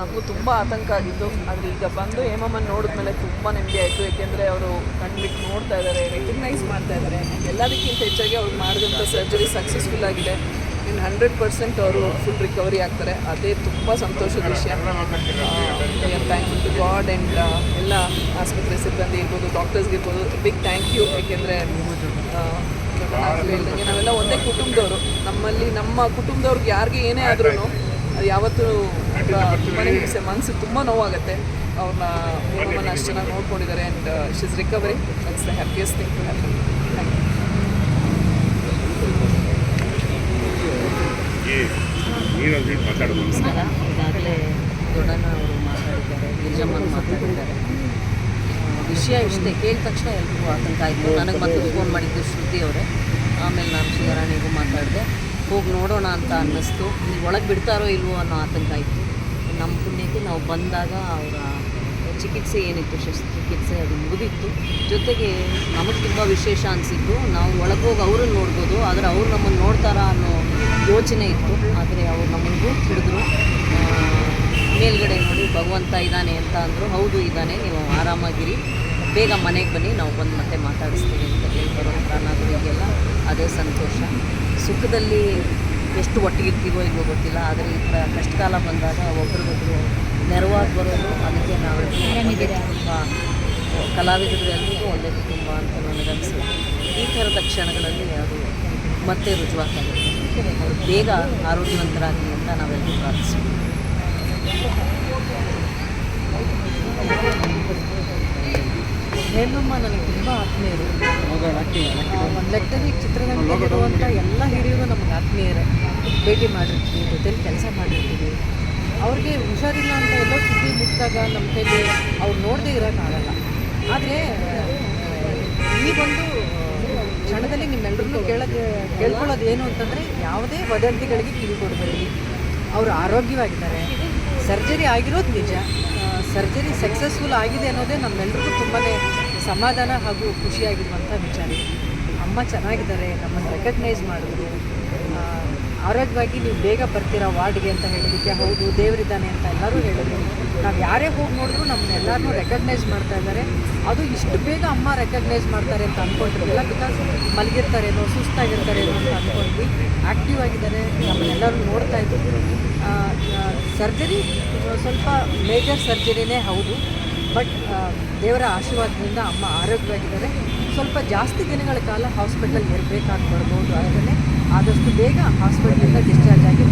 ನಮಗೂ ತುಂಬ ಆತಂಕ ಆಗಿತ್ತು. ಆದರೆ ಈಗ ಬಂದು ಹೇಮಮ್ಮನ ನೋಡಿದ್ಮೇಲೆ ತುಂಬ ನೆಮ್ಮದಿ ಆಯಿತು. ಏಕೆಂದರೆ ಅವರು ಕಣ್ಬಿಟ್ಟು ನೋಡ್ತಾ ಇದ್ದಾರೆ ರೆಕಗ್ನೈಸ್ ಮಾಡ್ತಾ ಇದ್ದಾರೆ ಎಲ್ಲದಕ್ಕಿಂತ ಹೆಚ್ಚಾಗಿ ಅವ್ರು ಮಾಡಿದಂಥ ಸರ್ಜರಿ ಸಕ್ಸಸ್ಫುಲ್ ಆಗಿದೆ. ಇನ್ನು ಹಂಡ್ರೆಡ್ ಪರ್ಸೆಂಟ್ ಅವರು ಫುಲ್ ರಿಕವರಿ ಆಗ್ತಾರೆ. ಅದೇ ತುಂಬ ಸಂತೋಷದ ವಿಷಯ. ಥ್ಯಾಂಕ್ಫುಲ್ ಟು ಗಾಡ್ ಆ್ಯಂಡ್ ಎಲ್ಲ ಆಸ್ಪತ್ರೆ ಸಿಬ್ಬಂದಿ ಇರ್ಬೋದು ಡಾಕ್ಟರ್ಸ್ಗೆ ಇರ್ಬೋದು. ಬಿಗ್ ಥ್ಯಾಂಕ್ ಯು ಏಕೆಂದರೆ ನಾವೆಲ್ಲ ಒಂದೇ ಕುಟುಂಬದವರು. ನಮ್ಮಲ್ಲಿ ನಮ್ಮ ಕುಟುಂಬದವ್ರಿಗೆ ಯಾರಿಗೆ ಏನೇ ಆದ್ರೂ ಯಾವತ್ತೂ ತುಂಬಾ ಹಿಂಸೆ ಮನಸ್ಸು ತುಂಬ ನೋವಾಗುತ್ತೆ. ಅವ್ರನ್ನ ಹೇಮಮ್ಮನ ಅಷ್ಟು ಚೆನ್ನಾಗಿ ನೋಡ್ಕೊಂಡಿದ್ದಾರೆ and she's recovery that's the happiest thing to happen thank you ನಮಸ್ಕಾರ. ಈಗಾಗಲೇ ದೊಡ್ಡಣ್ಣ ಅವರು ಮಾತಾಡಿದ್ದಾರೆ ಗಿರಿಜಮ್ಮನ ಮಾತಾಡಿದ್ದಾರೆ. ವಿಷಯ ಇಷ್ಟೇ. ಕೇಳಿದ ತಕ್ಷಣ ಎಲ್ರಿಗೂ ಆತಂಕ ಆಯಿತು. ನನಗೆ ಮತ್ತೆ ಫೋನ್ ಮಾಡಿದ್ದು ಶ್ರುತಿ ಅವರೇ. ಆಮೇಲೆ ನಾನು ಶಿವರಾಣಿಗೂ ಮಾತಾಡಿದೆ. ಹೋಗಿ ನೋಡೋಣ ಅಂತ ಅನ್ನಿಸ್ತು. ಇಲ್ಲಿ ಒಳಗೆ ಬಿಡ್ತಾರೋ ಇಲ್ವೋ ಅನ್ನೋ ಆತಂಕ ಇತ್ತು. ನಮ್ಮ ಪುಣ್ಯಕ್ಕೆ ನಾವು ಬಂದಾಗ ಅವರ ಚಿಕಿತ್ಸೆ ಏನಿತ್ತು ಶಸ್ತ್ರಚಿಕಿತ್ಸೆ ಅದು ಮುಗಿದಿತ್ತು. ಜೊತೆಗೆ ನಮಗೆ ತುಂಬ ವಿಶೇಷ ಅನಿಸಿದ್ದು ನಾವು ಒಳಗೆ ಹೋಗಿ ಅವ್ರನ್ನ ನೋಡ್ಬೋದು, ಆದರೆ ಅವ್ರು ನಮ್ಮನ್ನು ನೋಡ್ತಾರಾ ಅನ್ನೋ ಯೋಚನೆ ಇತ್ತು. ಆದರೆ ಅವ್ರು ನಮ್ಮನ್ನು ಗೂಟ್ ಹಿಡಿದ್ರು. ಮೇಲ್ಗಡೆ ನೋಡಿ ಭಗವಂತ ಇದ್ದಾನೆ ಅಂತ ಅಂದರು. ಹೌದು ಇದ್ದಾನೆ, ನೀವು ಆರಾಮಾಗಿರಿ. ಬೇಗ ಮನೆಗೆ ಬನ್ನಿ ನಾವು ಬಂದು ಮತ್ತೆ ಮಾತಾಡಿಸ್ತೀವಿ ಅಂತ ಹೇಳ್ಬರೋ ಅನಾಥರಿಗೆಲ್ಲ ಅದೇ ಸಂತೋಷ. ಸುಖದಲ್ಲಿ ಎಷ್ಟು ಒಟ್ಟಿಗಿರ್ತೀವೋ ಇಲ್ವೋ ಗೊತ್ತಿಲ್ಲ ಆದರೆ ಈ ಥರ ಕಷ್ಟಕಾಲ ಬಂದಾಗ ಒಬ್ರಿಗೊಬ್ರು ನೆರವಾಗಿ ಬರೋದು ಅದಕ್ಕೆ ನಾವು ತುಂಬ ಕಲಾವಿದರೆಲ್ಲರಿಗೂ ಒಂದೇ ಕುಟುಂಬ ಅಂತ ನನಗನ್ಸುತ್ತೆ ಈ ಥರದ ಕ್ಷಣಗಳಲ್ಲಿ ಅದು ಮತ್ತೆ ರುಜುವಾತಾಗುತ್ತೆ ಅವ್ರು ಬೇಗ ಆರೋಗ್ಯವಂತರಾಗಲಿ ಅಂತ ನಾವೆಲ್ಲರೂ ಪ್ರಾರ್ಥಿಸ್ತೀವಿ. ಹೇಮಮ್ಮ ನನಗೆ ತುಂಬ ಆತ್ಮೀಯರು. ಒಂದು ಲೆಕ್ಕದಲ್ಲಿ ಚಿತ್ರರಂಗದಲ್ಲಿರುವಂಥ ಎಲ್ಲ ಹಿರಿಯರು ನಮಗೆ ಆತ್ಮೀಯರೇ. ಭೇಟಿ ಮಾಡಿರ್ತೀವಿ ಜೊತೆಲಿ ಕೆಲಸ ಮಾಡಿರ್ತೀವಿ. ಅವ್ರಿಗೆ ಹುಷಾರಿಲ್ಲ ಅಂತ ಎಲ್ಲೋ ಸುದ್ದಿ ಮುಟ್ಟಿದಾಗ ನಮ್ಮ ಕೈಲಿ ಅವ್ರು ನೋಡದೇ ಇರೋಕ್ಕಾಗಲ್ಲ ಆದರೆ ಈ ಒಂದು ಕ್ಷಣದಲ್ಲಿ ನಿಮ್ಮೆಲ್ಲರೂ ಕೇಳೋದು ಕೇಳ್ಕೊಳ್ಳೋದು ಏನು ಅಂತಂದರೆ ಯಾವುದೇ ವದಂತಿಗಳಿಗೆ ಕಿವಿ ಕೊಡಬೇಡಿ. ಅವರು ಆರೋಗ್ಯವಾಗಿದ್ದಾರೆ. ಸರ್ಜರಿ ಆಗಿರೋದು ನಿಜ. ಸರ್ಜರಿ ಸಕ್ಸಸ್ಫುಲ್ ಆಗಿದೆ ಅನ್ನೋದೇ ನಮ್ಮೆಲ್ರಿಗೂ ತುಂಬಾ ಸಮಾಧಾನ ಹಾಗೂ ಖುಷಿಯಾಗಿರುವಂಥ ವಿಚಾರ. ಅಮ್ಮ ಚೆನ್ನಾಗಿದ್ದಾರೆ, ನಮ್ಮನ್ನು ರೆಕಗ್ನೈಸ್ ಮಾಡಿದ್ರು. ಆರೋಗ್ಯವಾಗಿ ನೀವು ಬೇಗ ಬರ್ತೀರಾ ವಾರ್ಡ್ಗೆ ಅಂತ ಹೇಳಿದ್ದಕ್ಕೆ, ಹೌದು, ದೇವರಿದ್ದಾನೆ ಅಂತ ಎಲ್ಲರೂ ಹೇಳಿದ್ರು. ನಾವು ಯಾರೇ ಹೋಗಿ ನೋಡಿದ್ರು ನಮ್ಮನ್ನೆಲ್ಲರನ್ನೂ ರೆಕಗ್ನೈಸ್ ಮಾಡ್ತಾ ಇದ್ದಾರೆ. ಅದು ಇಷ್ಟು ಬೇಗ ಅಮ್ಮ ರೆಕಗ್ನೈಸ್ ಮಾಡ್ತಾರೆ ಅಂತ ಅಂದ್ಕೊಂಡಿರಲಿಲ್ಲ ಬಿಕಾಸ್ ಮಲಗಿರ್ತಾರೇನೋ ಸುಸ್ತಾಗಿರ್ತಾರೇನೋ ಅಂತ ಅಂದ್ಕೊಂಡ್ವಿ ಆ್ಯಕ್ಟಿವ್ ಆಗಿದ್ದಾರೆ ನಮ್ಮನ್ನೆಲ್ಲರೂ ನೋಡ್ತಾ ಇದ್ದರು ಸರ್ಜರಿ ಸ್ವಲ್ಪ ಮೇಜರ್ ಸರ್ಜರಿನೇ ಹೌದು. ಬಟ್ ದೇವರ ಆಶೀರ್ವಾದದಿಂದ ಅಮ್ಮ ಆರೋಗ್ಯವಾಗಿದ್ದಾರೆ. ಸ್ವಲ್ಪ ಜಾಸ್ತಿ ದಿನಗಳ ಕಾಲ ಹಾಸ್ಪಿಟಲ್ ಇರಬೇಕಾಗಿ ಬರ್ಬೋದು ಆದರೆ ಆದಷ್ಟು ಬೇಗ ಹಾಸ್ಪಿಟ್ಲಿಂದ ಡಿಸ್ಚಾರ್ಜ್ ಆಗಿ